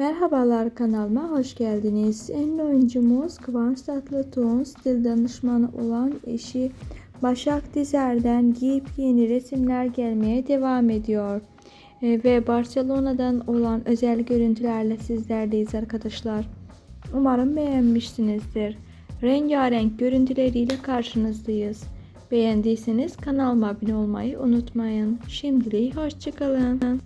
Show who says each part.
Speaker 1: Merhabalar kanalıma hoş geldiniz. Ünlü oyuncumuz Kıvanç Tatlıtuğ'un stil danışmanı olan eşi Başak Dizer'den giyip yeni resimler gelmeye devam ediyor. E, ve Barcelona'dan olan özel görüntülerle sizlerdeyiz arkadaşlar. Umarım beğenmişsinizdir. Rengarenk görüntüleriyle karşınızdayız. Beğendiyseniz kanalıma abone olmayı unutmayın. Şimdilik hoşçakalın.